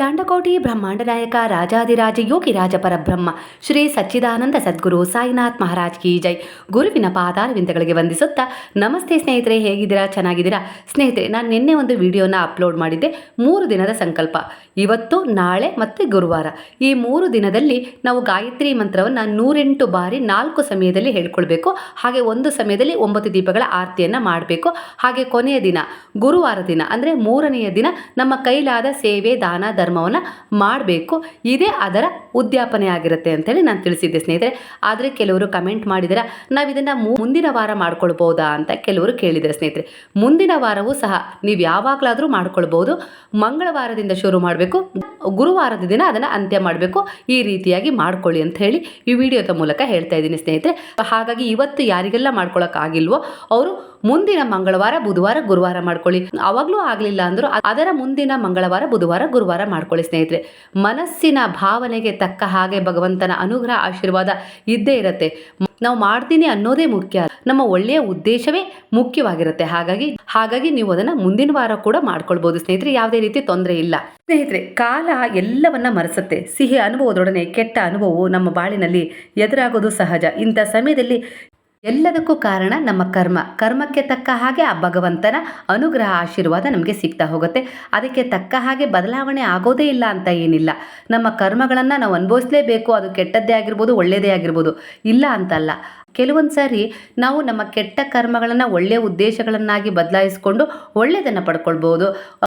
ಲಾಂಡಕೋಟಿ ಬ್ರಹ್ಮಾಂಡ ನಾಯಕ ರಾಜಾದಿರಾಜ ಯೋಗಿ ರಾಜ ಪರಬ್ರಹ್ಮ ಶ್ರೀ ಸಚ್ಚಿದಾನಂದ ಸದ್ಗುರು ಸಾಯಿನಾಥ್ ಮಹಾರಾಜ್ ಕಿ ಜೈ. ಗುರುವಿನ ಪಾದಾರವಿಂದಗಳಿಗೆ ವಂದಿಸುತ್ತಾ, ನಮಸ್ತೆ ಸ್ನೇಹಿತರೆ, ಹೇಗಿದ್ದೀರಾ? ಚೆನ್ನಾಗಿದ್ದೀರಾ? ಸ್ನೇಹಿತರೆ, ನಾನು ನಿನ್ನೆ ಒಂದು ವಿಡಿಯೋನ ಅಪ್ಲೋಡ್ ಮಾಡಿದ್ದೆ, ಮೂರು ದಿನದ ಸಂಕಲ್ಪ. ಇವತ್ತು, ನಾಳೆ ಮತ್ತು ಗುರುವಾರ. ಈ ಮೂರು ದಿನದಲ್ಲಿ ನಾವು ಗಾಯತ್ರಿ ಮಂತ್ರವನ್ನು ನೂರೆಂಟು ಬಾರಿ ನಾಲ್ಕು ಸಮಯದಲ್ಲಿ ಹೇಳ್ಕೊಳ್ಬೇಕು, ಹಾಗೆ ಒಂದು ಸಮಯದಲ್ಲಿ ಒಂಬತ್ತು ದೀಪಗಳ ಆರತಿಯನ್ನು ಮಾಡಬೇಕು. ಹಾಗೆ ಕೊನೆಯ ದಿನ, ಗುರುವಾರ ದಿನ, ಅಂದರೆ ಮೂರನೆಯ ದಿನ, ನಮ್ಮ ಕೈಲಾದ ಸೇವೆ, ದಾನ ಧರ್ಮವನ್ನು ಮಾಡಬೇಕು. ಇದೇ ಅದರ ಉದ್ಯಾಪನೆ ಆಗಿರುತ್ತೆ ಅಂತೇಳಿ ನಾನು ತಿಳಿಸಿದ್ದೆ ಸ್ನೇಹಿತರೆ. ಆದರೆ ಕೆಲವರು ಕಮೆಂಟ್ ಮಾಡಿದರೆ ನಾವು ಇದನ್ನು ಮುಂದಿನ ವಾರ ಮಾಡ್ಕೊಳ್ಬೋದಾ? ಅಂತ ಕೆಲವರು ಕೇಳಿದರೆ ಸ್ನೇಹಿತರೆ. ಮುಂದಿನ ವಾರವೂ ಸಹ ನೀವು ಯಾವಾಗಲಾದರೂ ಮಾಡ್ಕೊಳ್ಬೋದು. ಮಂಗಳವಾರದಿಂದ ಶುರು ಮಾಡಬೇಕು. ಗುರುವಾರದ ದಿನ ಅದನ್ನು ಅಂತ್ಯ ಮಾಡಬೇಕು. ಈ ರೀತಿಯಾಗಿ ಮಾಡ್ಕೊಳ್ಳಿ ಅಂತ ಹೇಳಿ ಈ ವಿಡಿಯೋದ ಮೂಲಕ ಹೇಳ್ತಾ ಇದ್ದೀನಿ ಸ್ನೇಹಿತರೆ. ಹಾಗಾಗಿ ಇವತ್ತು ಯಾರಿಗೆಲ್ಲ ಮಾಡ್ಕೊಳ್ಳೋಕ್ಕಾಗಿಲ್ವೋ ಅವರು ಮುಂದಿನ ಮಂಗಳವಾರ, ಬುಧವಾರ, ಗುರುವಾರ ಮಾಡ್ಕೊಳ್ಳಿ. ಅವಾಗ್ಲೂ ಆಗಲಿಲ್ಲ ಅಂದರೂ ಅದರ ಮುಂದಿನ ಮಂಗಳವಾರ, ಬುಧವಾರ, ಗುರುವಾರ ಮಾಡ್ಕೊಳ್ಳಿ, ಸ್ನೇಹಿತರೆ. ಮನಸ್ಸಿನ ಭಾವನೆಗೆ ತಕ್ಕ ಹಾಗೆ ಭಗವಂತನ ಅನುಗ್ರಹ, ಆಶೀರ್ವಾದ ಇದ್ದೇ ಇರುತ್ತೆ. ನಾವು ಮಾಡ್ತೀನಿ ಅನ್ನೋದೇ ಮುಖ್ಯ. ನಮ್ಮ ಒಳ್ಳೆಯ ಉದ್ದೇಶವೇ ಮುಖ್ಯವಾಗಿರುತ್ತೆ. ಹಾಗಾಗಿ ಹಾಗಾಗಿ ನೀವು ಅದನ್ನ ಮುಂದಿನ ವಾರ ಕೂಡ ಮಾಡ್ಕೊಳ್ಬೋದು, ಸ್ನೇಹಿತರೆ. ಯಾವುದೇ ರೀತಿ ತೊಂದರೆ ಇಲ್ಲ. ಸ್ನೇಹಿತರೆ, ಕಾಲ ಎಲ್ಲವನ್ನ ಮರೆಸುತ್ತೆ. ಸಿಹಿ ಅನುಭವದೊಡನೆ ಕೆಟ್ಟ ಅನುಭವವು ನಮ್ಮ ಬಾಳಿನಲ್ಲಿ ಎದುರಾಗೋದು ಸಹಜ. ಇಂಥ ಸಮಯದಲ್ಲಿ ಎಲ್ಲದಕ್ಕೂ ಕಾರಣ ನಮ್ಮ ಕರ್ಮ. ಕರ್ಮಕ್ಕೆ ತಕ್ಕ ಹಾಗೆ ಆ ಭಗವಂತನ ಅನುಗ್ರಹ ಆಶೀರ್ವಾದ ನಮಗೆ ಸಿಗ್ತಾ ಹೋಗುತ್ತೆ. ಅದಕ್ಕೆ ತಕ್ಕ ಹಾಗೆ ಬದಲಾವಣೆ ಆಗೋದೇ ಇಲ್ಲ ಅಂತ ಏನಿಲ್ಲ. ನಮ್ಮ ಕರ್ಮಗಳನ್ನು ನಾವು ಅನುಭವಿಸಲೇಬೇಕು. ಅದು ಕೆಟ್ಟದ್ದೇ ಆಗಿರ್ಬೋದು ಒಳ್ಳೆಯದೇ ಆಗಿರ್ಬೋದು. ಇಲ್ಲ ಅಂತಲ್ಲ. ಕೆಲವೊಂದು ಸಾರಿ ನಾವು ನಮ್ಮ ಕೆಟ್ಟ ಕರ್ಮಗಳನ್ನು ಒಳ್ಳೆಯ ಉದ್ದೇಶಗಳನ್ನಾಗಿ ಬದಲಾಯಿಸಿಕೊಂಡು ಒಳ್ಳೆಯದನ್ನು ಪಡ್ಕೊಳ್ಬೋದು.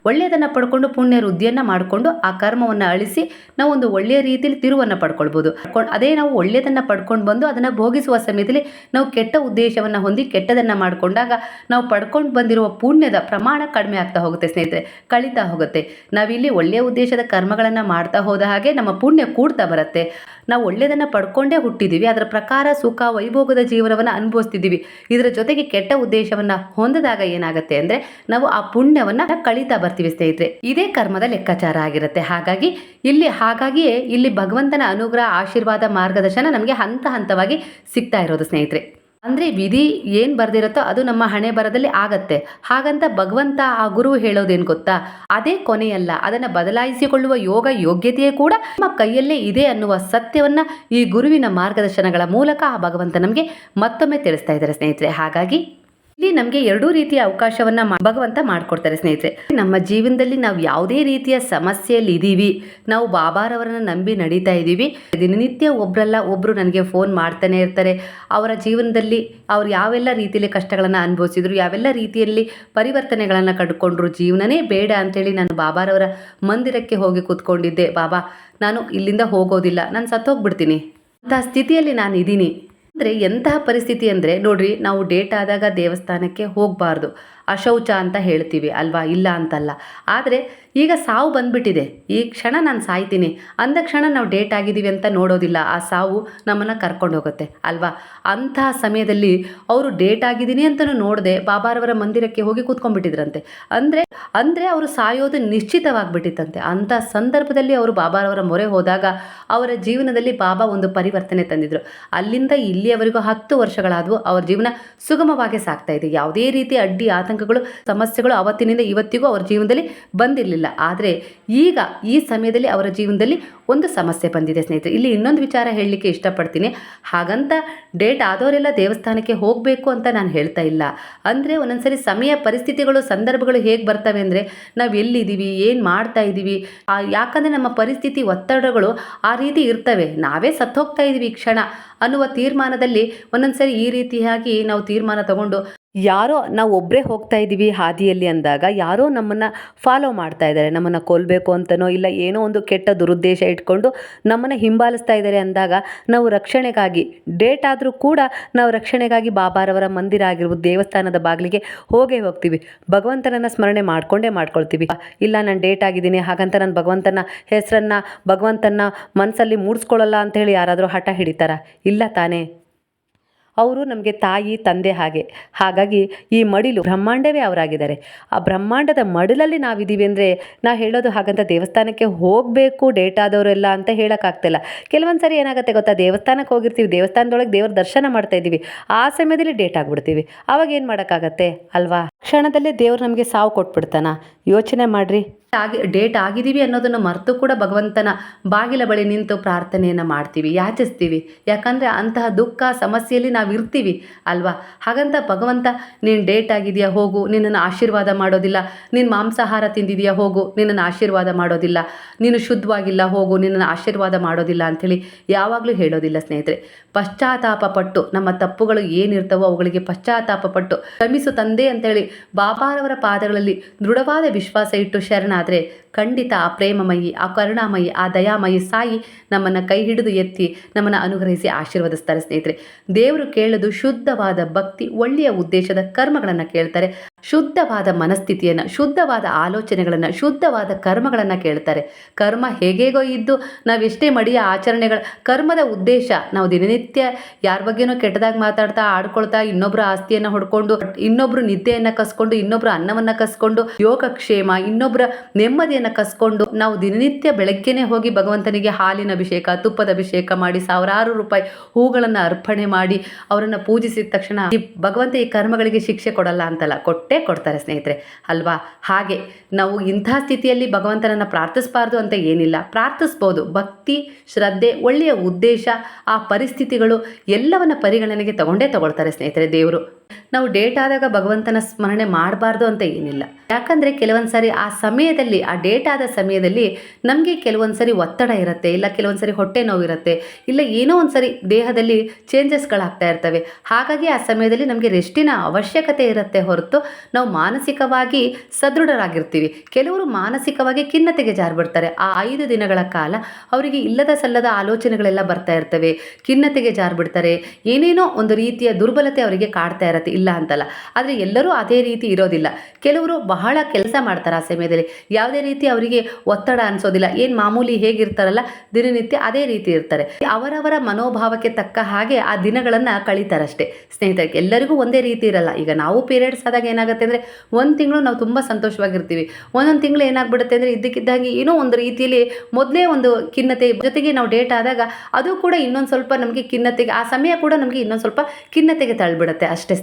ಒಳ್ಳೆಯದನ್ನು ಪಡ್ಕೊಂಡು ಪುಣ್ಯ ವೃದ್ಧಿಯನ್ನು ಮಾಡಿಕೊಂಡು ಆ ಕರ್ಮವನ್ನು ಅಳಿಸಿ ನಾವು ಒಂದು ಒಳ್ಳೆಯ ರೀತಿಯಲ್ಲಿ ತಿರುವನ್ನು ಪಡ್ಕೊಳ್ಬೋದು. ಅದೇ ನಾವು ಒಳ್ಳೆಯದನ್ನು ಪಡ್ಕೊಂಡು ಬಂದು ಅದನ್ನು ಭೋಗಿಸುವ ಸಮಯದಲ್ಲಿ ನಾವು ಕೆಟ್ಟ ಉದ್ದೇಶವನ್ನು ಹೊಂದಿ ಕೆಟ್ಟದನ್ನು ಮಾಡಿಕೊಂಡಾಗ ನಾವು ಪಡ್ಕೊಂಡು ಬಂದಿರುವ ಪುಣ್ಯದ ಪ್ರಮಾಣ ಕಡಿಮೆ ಆಗ್ತಾ ಹೋಗುತ್ತೆ ಸ್ನೇಹಿತರೆ, ಕಳೀತಾ ಹೋಗುತ್ತೆ. ನಾವಿಲ್ಲಿ ಒಳ್ಳೆಯ ಉದ್ದೇಶದ ಕರ್ಮಗಳನ್ನು ಮಾಡ್ತಾ ಹೋದ ಹಾಗೆ ನಮ್ಮ ಪುಣ್ಯ ಕೂಡ್ತಾ ಬರುತ್ತೆ. ನಾವು ಒಳ್ಳೆಯದನ್ನು ಪಡ್ಕೊಂಡೇ ಹುಟ್ಟಿದ್ದೀವಿ ಅದರ ಪ್ರಕಾರ ಸುಖ, ವೈಭೋಗದ ಜೀವನವನ್ನು ಅನುಭವಿಸ್ತಿದ್ದೀವಿ ಇದರ ಜೊತೆಗೆ ಕೆಟ್ಟ ಉದ್ದೇಶವನ್ನು ಹೊಂದಿದಾಗ ಏನಾಗುತ್ತೆ ಅಂದರೆ ನಾವು ಆ ಪುಣ್ಯವನ್ನು ಕಳೀತಾ ಬರ್ತೀವಿ ಸ್ನೇಹಿತರೆ. ಇದೇ ಕರ್ಮದ ಲೆಕ್ಕಾಚಾರ ಆಗಿರುತ್ತೆ. ಹಾಗಾಗಿ ಇಲ್ಲಿ, ಹಾಗಾಗಿಯೇ ಇಲ್ಲಿ ಭಗವಂತನ ಅನುಗ್ರಹ, ಆಶೀರ್ವಾದ, ಮಾರ್ಗದರ್ಶನ ನಮಗೆ ಹಂತ ಹಂತವಾಗಿ ಸಿಗ್ತಾ ಇರೋದು ಸ್ನೇಹಿತರೆ. ಅಂದರೆ ವಿಧಿ ಏನು ಬರ್ದಿರುತ್ತೋ ಅದು ನಮ್ಮ ಹಣೆ ಬರದಲ್ಲಿ ಆಗತ್ತೆ. ಹಾಗಂತ ಭಗವಂತ ಆ ಗುರು ಹೇಳೋದೇನು ಗೊತ್ತಾ? ಅದೇ ಕೊನೆಯಲ್ಲ. ಅದನ್ನು ಬದಲಾಯಿಸಿಕೊಳ್ಳುವ ಯೋಗ ಯೋಗ್ಯತೆಯೇ ಕೂಡ ನಮ್ಮ ಕೈಯಲ್ಲೇ ಇದೆ ಅನ್ನುವ ಸತ್ಯವನ್ನು ಈ ಗುರುವಿನ ಮಾರ್ಗದರ್ಶನಗಳ ಮೂಲಕ ಆ ಭಗವಂತ ನಮಗೆ ಮತ್ತೊಮ್ಮೆ ತಿಳಿಸ್ತಾ ಇದ್ದಾರೆ ಸ್ನೇಹಿತರೆ. ಹಾಗಾಗಿ ಇಲ್ಲಿ ನಮಗೆ ಎರಡೂ ರೀತಿಯ ಅವಕಾಶವನ್ನ ಭಗವಂತ ಮಾಡಿಕೊಡ್ತಾರೆ ಸ್ನೇಹಿತರೆ. ನಮ್ಮ ಜೀವನದಲ್ಲಿ ನಾವು ಯಾವುದೇ ರೀತಿಯ ಸಮಸ್ಯೆಯಲ್ಲಿ ಇದ್ದೀವಿ ನಾವು ಬಾಬಾರವರನ್ನ ನಂಬಿ ನಡೀತಾ ಇದ್ದೀವಿ ದಿನನಿತ್ಯ ಒಬ್ರಲ್ಲ ಒಬ್ರು ನನಗೆ ಫೋನ್ ಮಾಡ್ತಾನೆ ಇರ್ತಾರೆ. ಅವರ ಜೀವನದಲ್ಲಿ ಅವ್ರು ಯಾವೆಲ್ಲ ರೀತಿಯಲ್ಲಿ ಕಷ್ಟಗಳನ್ನು ಅನುಭವಿಸಿದ್ರು, ಯಾವೆಲ್ಲ ರೀತಿಯಲ್ಲಿ ಪರಿವರ್ತನೆಗಳನ್ನು ಕಂಡುಕೊಂಡ್ರು, ಜೀವನನೇ ಬೇಡ ಅಂತೇಳಿ ನಾನು ಬಾಬಾರವರ ಮಂದಿರಕ್ಕೆ ಹೋಗಿ ಕೂತ್ಕೊಂಡಿದ್ದೆ. ಬಾಬಾ, ನಾನು ಇಲ್ಲಿಂದ ಹೋಗೋದಿಲ್ಲ, ನಾನು ಸತ್ತೋಗ್ಬಿಡ್ತೀನಿ. ಅಂತಹ ಸ್ಥಿತಿಯಲ್ಲಿ ನಾನು ಇದ್ದೀನಿ ಅಂದರೆ ಎಂತಹ ಪರಿಸ್ಥಿತಿ ಅಂದರೆ ನೋಡ್ರಿ, ನಾವು ಡೇಟ್ ಆದಾಗ ದೇವಸ್ಥಾನಕ್ಕೆ ಹೋಗಬಾರ್ದು. ಅಶೌಚ ಅಂತ ಹೇಳ್ತೀವಿ ಅಲ್ವಾ? ಇಲ್ಲ ಅಂತಲ್ಲ. ಆದರೆ ಈಗ ಸಾವು ಬಂದ್ಬಿಟ್ಟಿದೆ. ಈ ಕ್ಷಣ ನಾನು ಸಾಯ್ತೀನಿ. ಅಂದ ಕ್ಷಣ ನಾವು ಡೇಟ್ ಆಗಿದ್ದೀವಿ ಅಂತ ನೋಡೋದಿಲ್ಲ. ಆ ಸಾವು ನಮ್ಮನ್ನು ಕರ್ಕೊಂಡು ಹೋಗುತ್ತೆ ಅಲ್ವಾ? ಅಂತಹ ಸಮಯದಲ್ಲಿ ಅವರು ಡೇಟ್ ಆಗಿದ್ದೀನಿ ಅಂತಲೂ ನೋಡದೆ ಬಾಬಾರವರ ಮಂದಿರಕ್ಕೆ ಹೋಗಿ ಕೂತ್ಕೊಂಡ್ಬಿಟ್ಟಿದ್ರಂತೆ. ಅಂದರೆ ಅಂದರೆ ಅವರು ಸಾಯೋದು ನಿಶ್ಚಿತವಾಗಿಬಿಟ್ಟಿತ್ತಂತೆ. ಅಂಥ ಸಂದರ್ಭದಲ್ಲಿ ಅವರು ಬಾಬಾರವರ ಮೊರೆ ಹೋದಾಗ ಅವರ ಜೀವನದಲ್ಲಿ ಬಾಬಾ ಒಂದು ಪರಿವರ್ತನೆ ತಂದಿದ್ರು. ಅಲ್ಲಿಂದ ಇಲ್ಲಿಯವರೆಗೂ ಹತ್ತು ವರ್ಷಗಳಾದವು ಅವರ ಜೀವನ ಸುಗಮವಾಗಿ ಸಾಗ್ತಾ ಇದೆ. ಯಾವುದೇ ರೀತಿ ಅಡ್ಡಿ, ಆತಂಕಗಳು, ಸಮಸ್ಯೆಗಳು ಅವತ್ತಿನಿಂದ ಇವತ್ತಿಗೂ ಅವರ ಜೀವನದಲ್ಲಿ ಬಂದಿರಲಿಲ್ಲ. ಆದರೆ ಈಗ ಈ ಸಮಯದಲ್ಲಿ ಅವರ ಜೀವನದಲ್ಲಿ ಒಂದು ಸಮಸ್ಯೆ ಬಂದಿದೆ ಸ್ನೇಹಿತರೆ. ಇಲ್ಲಿ ಇನ್ನೊಂದು ವಿಚಾರ ಹೇಳಲಿಕ್ಕೆ ಇಷ್ಟಪಡ್ತೀನಿ. ಹಾಗಂತ ಡೇಟ್ ಆದವರೆಲ್ಲ ದೇವಸ್ಥಾನಕ್ಕೆ ಹೋಗಬೇಕು ಅಂತ ನಾನು ಹೇಳ್ತಾ ಇಲ್ಲ. ಅಂದರೆ ಒಂದೊಂದ್ಸರಿ ಸಮಯ, ಪರಿಸ್ಥಿತಿಗಳು, ಸಂದರ್ಭಗಳು ಹೇಗೆ ಬರ್ತವೆ ಅಂದರೆ ನಾವು ಎಲ್ಲಿದ್ದೀವಿ, ಏನು ಮಾಡ್ತಾ ಇದ್ದೀವಿ ಯಾಕಂದರೆ ನಮ್ಮ ಪರಿಸ್ಥಿತಿ, ಒತ್ತಡಗಳು ಆ ರೀತಿ ಇರ್ತವೆ. ನಾವೇ ಸತ್ತೋಗ್ತಾ ಇದ್ದೀವಿ ಕ್ಷಣ ಅನ್ನುವ ತೀರ್ಮಾನದಲ್ಲಿ ಒಂದೊಂದ್ಸರಿ ಈ ರೀತಿಯಾಗಿ ನಾವು ತೀರ್ಮಾನ ತಗೊಂಡು ಯಾರೋ ನಾವು ಒಬ್ಬರೇ ಹೋಗ್ತಾ ಇದ್ದೀವಿ ಹಾದಿಯಲ್ಲಿ ಅಂದಾಗ ಯಾರೋ ನಮ್ಮನ್ನು ಫಾಲೋ ಮಾಡ್ತಾ ಇದ್ದಾರೆ. ನಮ್ಮನ್ನು ಕೊಲ್ಲಬೇಕು ಅಂತನೋ ಇಲ್ಲ ಏನೋ ಒಂದು ಕೆಟ್ಟ ದುರುದ್ದೇಶ ಇಟ್ಕೊಂಡು ನಮ್ಮನ್ನು ಹಿಂಬಾಲಿಸ್ತಾ ಇದ್ದಾರೆ ಅಂದಾಗ ನಾವು ರಕ್ಷಣೆಗಾಗಿ ಡೇಟ್ ಆದರೂ ಕೂಡ ನಾವು ರಕ್ಷಣೆಗಾಗಿ ಬಾಬಾರವರ ಮಂದಿರ ಆಗಿರ್ಬೋದು, ದೇವಸ್ಥಾನದ ಬಾಗಿಲಿಗೆ ಹೋಗೇ ಹೋಗ್ತೀವಿ. ಭಗವಂತನನ್ನು ಸ್ಮರಣೆ ಮಾಡಿಕೊಂಡೇ ಮಾಡ್ಕೊಳ್ತೀವಿ. ಇಲ್ಲ ನಾನು ಡೇಟ್ ಆಗಿದ್ದೀನಿ, ಹಾಗಂತ ನಾನು ಭಗವಂತನ ಹೆಸರನ್ನು, ಭಗವಂತನ ಮನಸ್ಸಲ್ಲಿ ಮೂಡಿಸ್ಕೊಳ್ಳಲ್ಲ ಅಂತ ಹೇಳಿ ಯಾರಾದರೂ ಹಠ ಹಿಡಿತಾರ? ಇಲ್ಲ ತಾನೇ. ಅವರು ನಮಗೆ ತಾಯಿ, ತಂದೆ ಹಾಗೆ. ಹಾಗಾಗಿ ಈ ಮಡಿಲು ಬ್ರಹ್ಮಾಂಡವೇ ಅವರಾಗಿದ್ದಾರೆ. ಆ ಬ್ರಹ್ಮಾಂಡದ ಮಡಿಲಲ್ಲಿ ನಾವಿದ್ದೀವಿ ಅಂದರೆ ನಾ ಹೇಳೋದು ಹಾಗಂತ ದೇವಸ್ಥಾನಕ್ಕೆ ಹೋಗಬೇಕು ಡೇಟ್ ಆದವರೆಲ್ಲ ಅಂತ ಹೇಳೋಕ್ಕಾಗ್ತಿಲ್ಲ. ಕೆಲವೊಂದು ಸರಿ ಏನಾಗುತ್ತೆ ಗೊತ್ತಾ? ದೇವಸ್ಥಾನಕ್ಕೆ ಹೋಗಿರ್ತೀವಿ. ದೇವಸ್ಥಾನದೊಳಗೆ ದೇವ್ರ ದರ್ಶನ ಮಾಡ್ತಾ ಇದ್ದೀವಿ. ಆ ಸಮಯದಲ್ಲಿ ಡೇಟ್ ಆಗಿಬಿಡ್ತೀವಿ. ಆವಾಗ ಏನು ಮಾಡೋಕ್ಕಾಗತ್ತೆ? ಅಲ್ವಾ? ಕ್ಷಣದಲ್ಲೇ ದೇವ್ರು ನಮಗೆ ಸಾವು ಕೊಟ್ಬಿಡ್ತಾನ. ಯೋಚನೆ ಮಾಡಿರಿ. ಆಗಿ, ಡೇಟ್ ಆಗಿದ್ದೀವಿ ಅನ್ನೋದನ್ನು ಮರೆತು ಕೂಡ ಭಗವಂತನ ಬಾಗಿಲ ಬಳಿ ನಿಂತು ಪ್ರಾರ್ಥನೆಯನ್ನು ಮಾಡ್ತೀವಿ, ಯಾಚಿಸ್ತೀವಿ. ಯಾಕಂದರೆ ಅಂತಹ ದುಃಖ, ಸಮಸ್ಯೆಯಲ್ಲಿ ನಾವು ಇರ್ತೀವಿ ಅಲ್ವಾ? ಹಾಗಂತ ಭಗವಂತ, ನೀನು ಡೇಟ್ ಆಗಿದೆಯಾ ಹೋಗು. ನಿನ್ನನ್ನು ಆಶೀರ್ವಾದ ಮಾಡೋದಿಲ್ಲ. ನೀನು ಮಾಂಸಾಹಾರ ತಿಂದಿದೆಯಾ ಹೋಗು. ನಿನ್ನನ್ನು ಆಶೀರ್ವಾದ ಮಾಡೋದಿಲ್ಲ. ನೀನು ಶುದ್ಧವಾಗಿಲ್ಲ? ಹೋಗು. ನಿನ್ನನ್ನು ಆಶೀರ್ವಾದ ಮಾಡೋದಿಲ್ಲ ಅಂಥೇಳಿ ಯಾವಾಗಲೂ ಹೇಳೋದಿಲ್ಲ ಸ್ನೇಹಿತರೆ. ಪಶ್ಚಾತ್ತಾಪ ಪಟ್ಟು, ನಮ್ಮ ತಪ್ಪುಗಳು ಏನಿರ್ತವೋ ಅವುಗಳಿಗೆ ಪಶ್ಚಾತ್ತಾಪ ಪಟ್ಟು, ಕ್ಷಮಿಸು ತಂದೆ ಅಂತೇಳಿ ಬಾಬಾರವರ ಪಾದಗಳಲ್ಲಿ ದೃಢವಾದ ವಿಶ್ವಾಸ ಇಟ್ಟು ಶರಣಾದರೆ ಖಂಡಿತ ಆ ಪ್ರೇಮಮಯಿ, ಆ ಕರುಣಾಮಯಿ, ಆ ದಯಾಮಯಿ ಸಾಯಿ ನಮ್ಮನ್ನು ಕೈ ಹಿಡಿದು ಎತ್ತಿ ನಮ್ಮನ್ನು ಅನುಗ್ರಹಿಸಿ ಆಶೀರ್ವದಿಸ್ತಾರೆ ಸ್ನೇಹಿತರೆ. ದೇವರು ಕೇಳೋದು ಶುದ್ಧವಾದ ಭಕ್ತಿ, ಒಳ್ಳೆಯ ಉದ್ದೇಶದ ಕರ್ಮಗಳನ್ನು ಕೇಳ್ತಾರೆ. ಶುದ್ಧವಾದ ಮನಸ್ಥಿತಿಯನ್ನು, ಶುದ್ಧವಾದ ಆಲೋಚನೆಗಳನ್ನು, ಶುದ್ಧವಾದ ಕರ್ಮಗಳನ್ನು ಕೇಳ್ತಾರೆ. ಕರ್ಮ ಹೇಗೇಗೋ ಇದ್ದು ನಾವೆಷ್ಟೇ ಮಡಿಯ ಆಚರಣೆಗಳ, ಕರ್ಮದ ಉದ್ದೇಶ ನಾವು ದಿನನಿತ್ಯ ಯಾರ ಬಗ್ಗೆನೋ ಕೆಟ್ಟದಾಗಿ ಮಾತಾಡ್ತಾ, ಆಡ್ಕೊಳ್ತಾ ಇನ್ನೊಬ್ಬರ ಆಸ್ತಿಯನ್ನು ಹೊಡ್ಕೊಂಡು ಇನ್ನೊಬ್ಬರು ನಿದ್ದೆಯನ್ನು ಕಸ್ಕೊಂಡು ಇನ್ನೊಬ್ಬರು ಅನ್ನವನ್ನು ಕಸ್ಕೊಂಡು ಯೋಗಕ್ಷೇಮ ಇನ್ನೊಬ್ಬರ ನೆಮ್ಮದಿಯನ್ನು ಕಸ್ಕೊಂಡು ನಾವು ದಿನನಿತ್ಯ ಬೆಳಗ್ಗೆನೇ ಹೋಗಿ ಭಗವಂತನಿಗೆ ಹಾಲಿನ ಅಭಿಷೇಕ, ತುಪ್ಪದ ಅಭಿಷೇಕ ಮಾಡಿ, ಸಾವಿರಾರು ರೂಪಾಯಿ ಹೂಗಳನ್ನು ಅರ್ಪಣೆ ಮಾಡಿ ಅವರನ್ನು ಪೂಜಿಸಿದ ತಕ್ಷಣ ಈ ಭಗವಂತ ಈ ಕರ್ಮಗಳಿಗೆ ಶಿಕ್ಷೆ ಕೊಡಲ್ಲ ಅಂತಲ್ಲ, ಕೊಟ್ಟೇ ಕೊಡ್ತಾರೆ ಸ್ನೇಹಿತರೆ. ಅಲ್ವಾ? ಹಾಗೆ ನಾವು ಇಂಥ ಸ್ಥಿತಿಯಲ್ಲಿ ಭಗವಂತನನ್ನು ಪ್ರಾರ್ಥಿಸಬಾರ್ದು ಅಂತ ಏನಿಲ್ಲ. ಪ್ರಾರ್ಥಿಸ್ಬೋದು. ಭಕ್ತಿ, ಶ್ರದ್ಧೆ, ಒಳ್ಳೆಯ ಉದ್ದೇಶ, ಆ ಪರಿಸ್ಥಿತಿಗಳು ಎಲ್ಲವನ್ನ ಪರಿಗಣನೆಗೆ ತಗೊಂಡೇ ತಗೊಳ್ತಾರೆ ಸ್ನೇಹಿತರೆ ದೇವರು. ನಾವು ಡೇಟ್ ಆದಾಗ ಭಗವಂತನ ಸ್ಮರಣೆ ಮಾಡಬಾರ್ದು ಅಂತ ಏನಿಲ್ಲ. ಯಾಕಂದರೆ ಕೆಲವೊಂದು ಸಾರಿ ಆ ಸಮಯದಲ್ಲಿ, ಆ ಡೇಟ್ ಆದ ಸಮಯದಲ್ಲಿ ನಮಗೆ ಕೆಲವೊಂದು ಸರಿ ಒತ್ತಡ ಇರುತ್ತೆ, ಇಲ್ಲ ಕೆಲವೊಂದು ಸರಿ ಹೊಟ್ಟೆ ನೋವು ಇರುತ್ತೆ, ಇಲ್ಲ ಏನೋ ಒಂದು ಸರಿ ದೇಹದಲ್ಲಿ ಚೇಂಜಸ್ಗಳಾಗ್ತಾ ಇರ್ತವೆ. ಹಾಗಾಗಿ ಆ ಸಮಯದಲ್ಲಿ ನಮಗೆ ರೆಸ್ಟಿನ ಅವಶ್ಯಕತೆ ಇರುತ್ತೆ ಹೊರತು ನಾವು ಮಾನಸಿಕವಾಗಿ ಸದೃಢರಾಗಿರ್ತೀವಿ. ಕೆಲವರು ಮಾನಸಿಕವಾಗಿ ಖಿನ್ನತೆಗೆ ಜಾರ್ಬಿಡ್ತಾರೆ. ಆ ಐದು ದಿನಗಳ ಕಾಲ ಅವರಿಗೆ ಇಲ್ಲದ ಸಲ್ಲದ ಆಲೋಚನೆಗಳೆಲ್ಲ ಬರ್ತಾ ಇರ್ತವೆ. ಖಿನ್ನತೆಗೆ ಜಾರ್ಬಿಡ್ತಾರೆ. ಏನೇನೋ ಒಂದು ರೀತಿಯ ದುರ್ಬಲತೆ ಅವರಿಗೆ ಕಾಡ್ತಾ ಇರತ್ತೆ. ಇಲ್ಲ ಅಂತಲ್ಲ. ಆದರೆ ಎಲ್ಲರೂ ಅದೇ ರೀತಿ ಇರೋದಿಲ್ಲ. ಕೆಲವರು ಬಹಳ ಕೆಲಸ ಮಾಡ್ತಾರೆ ಆ ಸಮಯದಲ್ಲಿ. ಯಾವುದೇ ರೀತಿ ಅವರಿಗೆ ಒತ್ತಡ ಅನಿಸೋದಿಲ್ಲ. ಏನು ಮಾಮೂಲಿ ಹೇಗಿರ್ತಾರಲ್ಲ, ದಿನನಿತ್ಯ ಅದೇ ರೀತಿ ಇರ್ತಾರೆ. ಅವರವರ ಮನೋಭಾವಕ್ಕೆ ತಕ್ಕ ಹಾಗೆ ಆ ದಿನಗಳನ್ನು ಕಳೀತಾರಷ್ಟೇ ಸ್ನೇಹಿತರಿಗೆ. ಎಲ್ಲರಿಗೂ ಒಂದೇ ರೀತಿ ಇರಲ್ಲ. ಈಗ ನಾವು ಪೀರಿಯಡ್ಸ್ ಆದಾಗ ಏನಾಗುತ್ತೆ ಅಂದರೆ, ಒಂದು ತಿಂಗಳು ನಾವು ತುಂಬ ಸಂತೋಷವಾಗಿರ್ತೀವಿ. ಒಂದೊಂದು ತಿಂಗಳು ಏನಾಗ್ಬಿಡುತ್ತೆ ಅಂದರೆ, ಇದ್ದಕ್ಕಿದ್ದಾಗಿ ಏನೋ ಒಂದು ರೀತಿಯಲ್ಲಿ ಮೊದಲೇ ಒಂದು ಖಿನ್ನತೆ ಜೊತೆಗೆ ನಾವು ಡೇಟ್ ಆದಾಗ ಅದು ಕೂಡ ಇನ್ನೊಂದು ಸ್ವಲ್ಪ ನಮಗೆ ಖಿನ್ನತೆಗೆ, ಆ ಸಮಯ ಕೂಡ ನಮಗೆ ಇನ್ನೊಂದು ಸ್ವಲ್ಪ ಖಿನ್ನತೆಗೆ ತಳ್ಳಿಬಿಡುತ್ತೆ ಅಷ್ಟೇ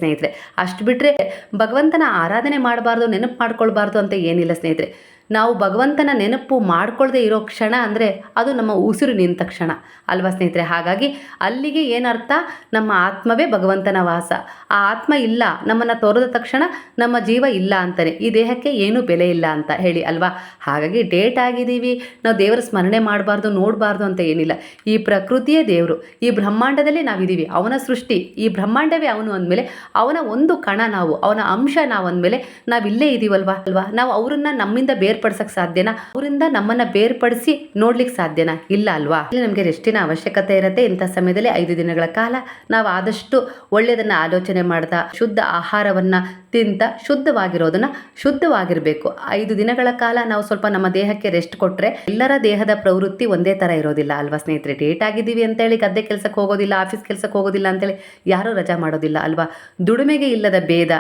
ಅಷ್ಟು ಬಿಟ್ಟರೆ ಭಗವಂತನ ಆರಾಧನೆ ಮಾಡಬಾರ್ದು ನೆನಪು ಮಾಡ್ಕೊಳ್ಬಾರ್ದು ಅಂತ ಏನಿಲ್ಲ ಸ್ನೇಹಿತರೆ. ನಾವು ಭಗವಂತನ ನೆನಪು ಮಾಡ್ಕೊಳ್ಳದೆ ಇರೋ ಕ್ಷಣ ಅಂದರೆ ಅದು ನಮ್ಮ ಉಸಿರು ನಿಂತ ಕ್ಷಣ. ಅಲ್ವಾ ಸ್ನೇಹಿತರೆ? ಹಾಗಾಗಿ ಅಲ್ಲಿಗೆ ಏನರ್ಥ? ನಮ್ಮ ಆತ್ಮವೇ ಭಗವಂತನ ವಾಸ. ಆ ಆತ್ಮ ಇಲ್ಲ, ನಮ್ಮನ್ನು ತೋರದ ತಕ್ಷಣ ನಮ್ಮ ಜೀವ ಇಲ್ಲ ಅಂತಾನೆ. ಈ ದೇಹಕ್ಕೆ ಏನೂ ಬೆಲೆ ಇಲ್ಲ ಅಂತ ಹೇಳಿ, ಅಲ್ವಾ? ಹಾಗಾಗಿ ಡೇಟ್ ಆಗಿದ್ದೀವಿ. ನಾವು ದೇವರ ಸ್ಮರಣೆ ಮಾಡಬಾರ್ದು, ನೋಡಬಾರ್ದು ಅಂತ ಏನಿಲ್ಲ. ಈ ಪ್ರಕೃತಿಯೇ ದೇವರು. ಈ ಬ್ರಹ್ಮಾಂಡದಲ್ಲಿ ನಾವಿದ್ದೀವಿ. ಅವನ ಸೃಷ್ಟಿ. ಈ ಬ್ರಹ್ಮಾಂಡವೇ ಅವನು ಅಂದಮೇಲೆ, ಅವನ ಒಂದು ಕಣ ನಾವು, ಅವನ ಅಂಶ ನಾವು ಅಂದಮೇಲೆ ನಾವಿಲ್ಲೇ ಇದ್ದೀವಲ್ವಾ ಅಲ್ವಾ? ನಾವು ಅವರನ್ನು ನಮ್ಮಿಂದ ಬೇರ್ಪಡಿಸಕ್ಕೆ ಸಾಧ್ಯನಾ? ಅವರಿಂದ ನಮ್ಮನ್ನ ಬೇರ್ಪಡಿಸಿ ನೋಡ್ಲಿಕ್ಕೆ ಸಾಧ್ಯನಾ? ಇಲ್ಲ ಅಲ್ವಾ? ಇಲ್ಲಿ ನಮಗೆ ರೆಸ್ಟಿನ ಅವಶ್ಯಕತೆ ಇರುತ್ತೆ. ಇಂಥ ಸಮಯದಲ್ಲಿ ಐದು ದಿನಗಳ ಕಾಲ ನಾವು ಆದಷ್ಟು ಒಳ್ಳೆಯದನ್ನ ಆಲೋಚನೆ ಮಾಡ್ತಾ, ಶುದ್ಧ ಆಹಾರವನ್ನ ತಿಂತ ಶುದ್ಧವಾಗಿರೋದನ್ನ ಶುದ್ಧವಾಗಿರಬೇಕು. ಐದು ದಿನಗಳ ಕಾಲ ನಾವು ಸ್ವಲ್ಪ ನಮ್ಮ ದೇಹಕ್ಕೆ ರೆಸ್ಟ್ ಕೊಟ್ರೆ ಎಲ್ಲರ ದೇಹದ ಪ್ರವೃತ್ತಿ ಒಂದೇ ತರ ಇರೋದಿಲ್ಲ ಅಲ್ವಾ ಸ್ನೇಹಿತರೆ? ಡೇಟ್ ಆಗಿದ್ದೀವಿ ಅಂತೇಳಿ, ಗದ್ದೆ ಕೆಲಸಕ್ಕೆ ಹೋಗೋದಿಲ್ಲ ಆಫೀಸ್ ಕೆಲಸಕ್ಕೆ ಹೋಗೋದಿಲ್ಲ ಅಂತೇಳಿ ಯಾರೂ ರಜಾ ಮಾಡೋದಿಲ್ಲ ಅಲ್ವಾ? ದುಡಿಮೆಗೆ ಇಲ್ಲದ ಭೇದ.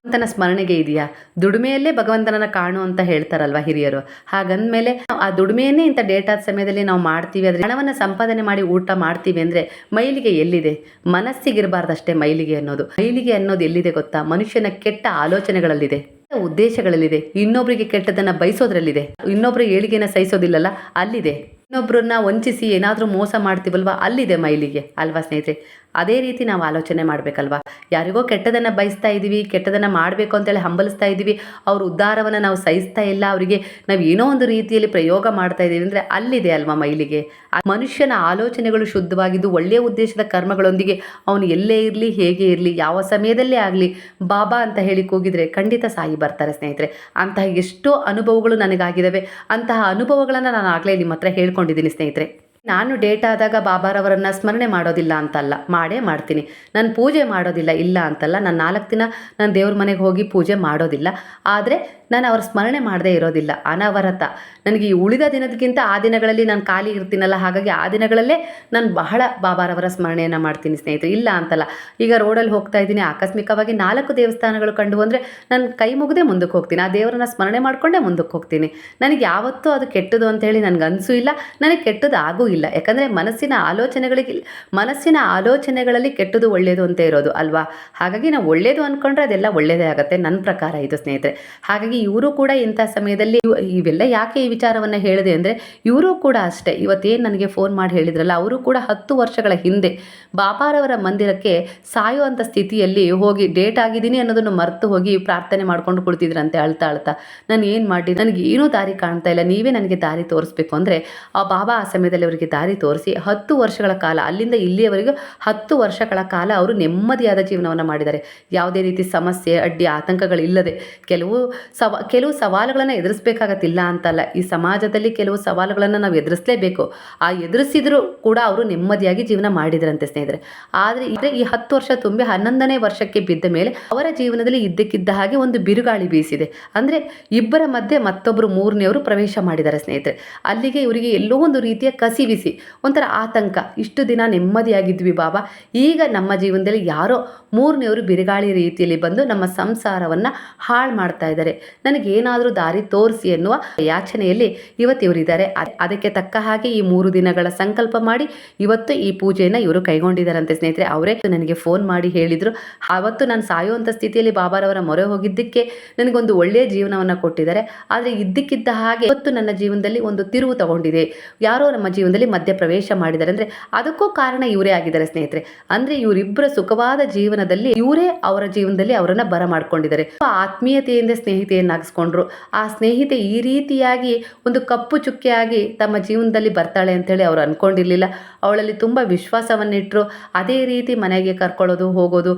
ಭಗವಂತನ ಸ್ಮರಣೆಗೆ ಇದೆಯಾ? ದುಡಿಮೆಯಲ್ಲೇ ಭಗವಂತನನ್ನ ಕಾಣು ಅಂತ ಹೇಳ್ತಾರಲ್ವಾ ಹಿರಿಯರು? ಹಾಗಂದ್ಮೇಲೆ ಆ ದುಡಿಮೆಯನ್ನೇ ಇಂಥ ಡೇಟ್ ಸಮಯದಲ್ಲಿ ನಾವು ಮಾಡ್ತೀವಿ ಅದ್ರ ಹಣವನ್ನು ಸಂಪಾದನೆ ಮಾಡಿ ಊಟ ಮಾಡ್ತೀವಿ ಅಂದ್ರೆ ಮೈಲಿಗೆ ಎಲ್ಲಿದೆ? ಮನಸ್ಸಿಗಿರಬಾರ್ದಷ್ಟೇ ಮೈಲಿಗೆ ಅನ್ನೋದು. ಮೈಲಿಗೆ ಅನ್ನೋದು ಎಲ್ಲಿದೆ ಗೊತ್ತಾ? ಮನುಷ್ಯನ ಕೆಟ್ಟ ಆಲೋಚನೆಗಳಲ್ಲಿದೆ ಉದ್ದೇಶಗಳಲ್ಲಿದೆ. ಇನ್ನೊಬ್ಬರಿಗೆ ಕೆಟ್ಟದನ್ನ ಬಯಸೋದ್ರಲ್ಲಿದೆ. ಇನ್ನೊಬ್ಬರ ಏಳಿಗೆನ ಸಹಿಸೋದಿಲ್ಲಲ್ಲ, ಅಲ್ಲಿದೆ. ಇನ್ನೊಬ್ಬರನ್ನ ವಂಚಿಸಿ ಏನಾದರೂ ಮೋಸ ಮಾಡ್ತೀವಲ್ವಾ, ಅಲ್ಲಿದೆ ಮೈಲಿಗೆ. ಅಲ್ವಾ ಸ್ನೇಹಿತರೆ? ಅದೇ ರೀತಿ ನಾವು ಆಲೋಚನೆ ಮಾಡಬೇಕಲ್ವಾ? ಯಾರಿಗೋ ಕೆಟ್ಟದನ್ನು ಬಯಸ್ತಾ ಇದ್ದೀವಿ, ಕೆಟ್ಟದನ್ನು ಮಾಡಬೇಕು ಅಂತೇಳಿ ಹಂಬಲಿಸ್ತಾ ಇದ್ದೀವಿ, ಅವ್ರ ಉದ್ಧಾರವನ್ನು ನಾವು ಸಹಿಸ್ತಾ ಇಲ್ಲ, ಅವರಿಗೆ ನಾವು ಏನೋ ಒಂದು ರೀತಿಯಲ್ಲಿ ಪ್ರಯೋಗ ಮಾಡ್ತಾ ಇದ್ದೀವಿ ಅಂದರೆ ಅಲ್ಲಿದೆ ಅಲ್ವಾ ಮೈಲಿಗೆ? ಆ ಮನುಷ್ಯನ ಆಲೋಚನೆಗಳು ಶುದ್ಧವಾಗಿದ್ದು ಒಳ್ಳೆಯ ಉದ್ದೇಶದ ಕರ್ಮಗಳೊಂದಿಗೆ ಅವನು ಎಲ್ಲೇ ಇರಲಿ, ಹೇಗೆ ಇರಲಿ, ಯಾವ ಸಮಯದಲ್ಲೇ ಆಗಲಿ, ಬಾಬಾ ಅಂತ ಹೇಳಿ ಕೂಗಿದರೆ ಖಂಡಿತ ಸಾಯಿ ಬರ್ತಾರೆ ಸ್ನೇಹಿತರೆ. ಅಂತಹ ಎಷ್ಟೋ ಅನುಭವಗಳು ನನಗಾಗಿದ್ದಾವೆ ಅಂತಹ ಅನುಭವಗಳನ್ನು ನಾನು ಆಗಲೇ ನಿಮ್ಮ ಹತ್ರ ಹೇಳ್ಕೊಂಡಿದ್ದೀನಿ ಸ್ನೇಹಿತರೆ. ನಾನು ಡೇಟ್ ಆದಾಗ ಬಾಬಾರವರನ್ನ ಸ್ಮರಣೆ ಮಾಡೋದಿಲ್ಲ ಅಂತಲ್ಲ, ಮಾಡೇ ಮಾಡ್ತೀನಿ. ನಾನು ಪೂಜೆ ಮಾಡೋದಿಲ್ಲ, ಇಲ್ಲ ಅಂತಲ್ಲ. ನಾನು ನಾಲ್ಕು ದಿನ ನಾನು ದೇವ್ರ ಮನೆಗೆ ಹೋಗಿ ಪೂಜೆ ಮಾಡೋದಿಲ್ಲ. ಆದರೆ ನಾನು ಅವ್ರ ಸ್ಮರಣೆ ಮಾಡದೇ ಇರೋದಿಲ್ಲ, ಅನವರತ. ನನಗೆ ಈ ಉಳಿದ ದಿನದಕ್ಕಿಂತ ಆ ದಿನಗಳಲ್ಲಿ ನಾನು ಖಾಲಿ ಇರ್ತೀನಲ್ಲ, ಹಾಗಾಗಿ ಆ ದಿನಗಳಲ್ಲೇ ನಾನು ಬಹಳ ಬಾಬಾರವರ ಸ್ಮರಣೆಯನ್ನು ಮಾಡ್ತೀನಿ ಸ್ನೇಹಿತರು. ಇಲ್ಲ ಅಂತಲ್ಲ. ಈಗ ರೋಡಲ್ಲಿ ಹೋಗ್ತಾ ಇದ್ದೀನಿ. ಆಕಸ್ಮಿಕವಾಗಿ ನಾಲ್ಕು ದೇವಸ್ಥಾನಗಳು ಕಂಡು ಬಂದರೆ ನಾನು ಕೈ ಮುಗದೆ ಮುಂದಕ್ಕೆ ಹೋಗ್ತೀನಿ. ಆ ದೇವರನ್ನ ಸ್ಮರಣೆ ಮಾಡಿಕೊಂಡೇ ಮುಂದಕ್ಕೆ ಹೋಗ್ತೀನಿ. ನನಗೆ ಯಾವತ್ತೂ ಅದು ಕೆಟ್ಟದು ಅಂತೇಳಿ ನನಗೆ ಅನಿಸೂ ಇಲ್ಲ. ನನಗೆ ಕೆಟ್ಟದ್ದು ಇಲ್ಲ. ಯಾಕಂದರೆ ಮನಸ್ಸಿನ ಆಲೋಚನೆಗಳಿಗೆ, ಮನಸ್ಸಿನ ಆಲೋಚನೆಗಳಲ್ಲಿ ಕೆಟ್ಟದು ಒಳ್ಳೆಯದು ಅಂತ ಇರೋದು ಅಲ್ವಾ? ಹಾಗಾಗಿ ನಾವು ಒಳ್ಳೆಯದು ಅಂದ್ಕೊಂಡ್ರೆ ಅದೆಲ್ಲ ಒಳ್ಳೆಯದೇ ಆಗುತ್ತೆ ನನ್ನ ಪ್ರಕಾರ ಇದು ಸ್ನೇಹಿತರೆ. ಹಾಗಾಗಿ ಇವರು ಕೂಡ ಇಂಥ ಸಮಯದಲ್ಲಿ ಇವ್- ಇವೆಲ್ಲ ಯಾಕೆ ಈ ವಿಚಾರವನ್ನು ಹೇಳಿದೆ ಅಂದರೆ ಇವರು ಕೂಡ ಅಷ್ಟೇ. ಇವತ್ತೇನು ನನಗೆ ಫೋನ್ ಮಾಡಿ ಹೇಳಿದ್ರಲ್ಲ, ಅವರು ಕೂಡ ಹತ್ತು ವರ್ಷಗಳ ಹಿಂದೆ ಬಾಬಾರವರ ಮಂದಿರಕ್ಕೆ ಸಾಯುವಂಥ ಸ್ಥಿತಿಯಲ್ಲಿ ಹೋಗಿ ಡೇಟ್ ಆಗಿದ್ದೀನಿ ಅನ್ನೋದನ್ನು ಮರೆತು ಹೋಗಿ ಪ್ರಾರ್ಥನೆ ಮಾಡ್ಕೊಂಡು ಕುಳಿತಿದ್ರಂತೆ ಅಳ್ತಾ ಅಳ್ತಾ. ನಾನು ಏನು ಮಾಡಿ ನನಗೆ ಏನೂ ದಾರಿ ಕಾಣ್ತಾ ಇಲ್ಲ. ನೀವೇ ನನಗೆ ದಾರಿ ತೋರಿಸ್ಬೇಕು ಅಂದರೆ ಆ ಬಾಬಾ ಆ ಸಮಯದಲ್ಲಿ ಅವರಿಗೆ ದಾರಿ ತೋರಿಸಿ ಹತ್ತು ವರ್ಷಗಳ ಕಾಲ, ಅಲ್ಲಿಂದ ಇಲ್ಲಿಯವರೆಗೂ ಹತ್ತು ವರ್ಷಗಳ ಕಾಲ ಅವರು ನೆಮ್ಮದಿಯಾದ ಜೀವನವನ್ನು ಮಾಡಿದ್ದಾರೆ. ಯಾವುದೇ ರೀತಿ ಸಮಸ್ಯೆ, ಅಡ್ಡಿ, ಆತಂಕಗಳಿಲ್ಲದೆ ಕೆಲವು ಸವ, ಕೆಲವು ಸವಾಲುಗಳನ್ನು ಎದುರಿಸಬೇಕಾಗತ್ತಿಲ್ಲ ಅಂತಲ್ಲ. ಈ ಸಮಾಜದಲ್ಲಿ ಕೆಲವು ಸವಾಲುಗಳನ್ನು ನಾವು ಎದುರಿಸಲೇಬೇಕು. ಆ ಎದುರಿಸಿದರೂ ಕೂಡ ಅವರು ನೆಮ್ಮದಿಯಾಗಿ ಜೀವನ ಮಾಡಿದ್ರಂತೆ ಸ್ನೇಹಿತರೆ. ಆದರೆ ಇದ್ರೆ ಈ ಹತ್ತು ವರ್ಷ ತುಂಬಿ ಹನ್ನೊಂದನೇ ವರ್ಷಕ್ಕೆ ಬಿದ್ದ ಮೇಲೆ ಅವರ ಜೀವನದಲ್ಲಿ ಇದ್ದಕ್ಕಿದ್ದ ಹಾಗೆ ಒಂದು ಬಿರುಗಾಳಿ ಬೀಸಿದೆ. ಅಂದರೆ ಇಬ್ಬರ ಮಧ್ಯೆ ಮತ್ತೊಬ್ಬರು ಮೂರನೆಯವರು ಪ್ರವೇಶ ಮಾಡಿದ್ದಾರೆ ಸ್ನೇಹಿತರೆ. ಅಲ್ಲಿಗೆ ಇವರಿಗೆ ಎಲ್ಲೋ ಒಂದು ರೀತಿಯ ಕಸಿವಿಸಿ ಒಂಥರ ಆತಂಕ. ಇಷ್ಟು ದಿನ ನೆಮ್ಮದಿಯಾಗಿದ್ವಿ ಬಾಬಾ. ಈಗ ನಮ್ಮ ಜೀವನದಲ್ಲಿ ಯಾರೋ ಮೂರನೆಯವರು ಬಿರುಗಾಳಿ ರೀತಿಯಲ್ಲಿ ಬಂದು ನಮ್ಮ ಸಂಸಾರವನ್ನು ಹಾಳು ಮಾಡ್ತಾ ಇದ್ದಾರೆ. ನನಗೇನಾದರೂ ದಾರಿ ತೋರಿಸಿ ಎನ್ನುವ ಯಾಚನೆಯಲ್ಲಿ ಇವತ್ತಿವರಿದ್ದಾರೆ ಅದಕ್ಕೆ ತಕ್ಕ ಹಾಗೆ ಈ ಮೂರು ದಿನಗಳ ಸಂಕಲ್ಪ ಮಾಡಿ ಇವತ್ತು ಈ ಪೂಜೆಯನ್ನು ಇವರು ಕೈಗೊಂಡಿದ್ದಾರಂತೆ ಸ್ನೇಹಿತರೆ. ಅವರೇ ನನಗೆ ಫೋನ್ ಮಾಡಿ ಹೇಳಿದರು. ಆವತ್ತು ನಾನು ಸಾಯುವಂಥ ಸ್ಥಿತಿಯಲ್ಲಿ ಬಾಬಾರವರ ಮೊರೆ ಹೋಗಿದ್ದಕ್ಕೆ ನನಗೊಂದು ಒಳ್ಳೆಯ ಜೀವನವನ್ನು ಕೊಟ್ಟಿದ್ದಾರೆ. ಆದರೆ ಇದ್ದಕ್ಕಿದ್ದ ಹಾಗೆ ಇವತ್ತು ನನ್ನ ಜೀವನದಲ್ಲಿ ಒಂದು ತಿರುವು ತಗೊಂಡಿದೆ. ಯಾರೋ ನಮ್ಮ ಜೀವನದಲ್ಲಿ ಮಧ್ಯ ಪ್ರವೇಶ ಮಾಡಿದ್ದಾರೆ. ಅಂದರೆ ಅದಕ್ಕೂ ಕಾರಣ ಇವರೇ ಆಗಿದ್ದಾರೆ ಸ್ನೇಹಿತರೆ. ಅಂದರೆ ಇವರಿಬ್ಬರ ಸುಖವಾದ ಜೀವನದಲ್ಲಿ ಇವರೇ ಅವರ ಜೀವನದಲ್ಲಿ ಅವರನ್ನು ಬರ ಮಾಡ್ಕೊಂಡಿದ್ದಾರೆ. ಆತ್ಮೀಯತೆಯಿಂದ ಸ್ನೇಹಿತೆಯನ್ನಾಗಿಸ್ಕೊಂಡ್ರು ಆ ಸ್ನೇಹಿತೆ ಈ ರೀತಿಯಾಗಿ ಒಂದು ಕಪ್ಪು ಚುಕ್ಕೆಯಾಗಿ ತಮ್ಮ ಜೀವನದಲ್ಲಿ ಬರ್ತಾಳೆ ಅಂತೇಳಿ ಅವರು ಅನ್ಕೊಂಡಿರ್ಲಿಲ್ಲ. ಅವಳಲ್ಲಿ ತುಂಬ ವಿಶ್ವಾಸವನ್ನಿಟ್ಟರು ಅದೇ ರೀತಿ ಮನೆಗೆ ಕರ್ಕೊಳ್ಳೋದು, ಹೋಗೋದು.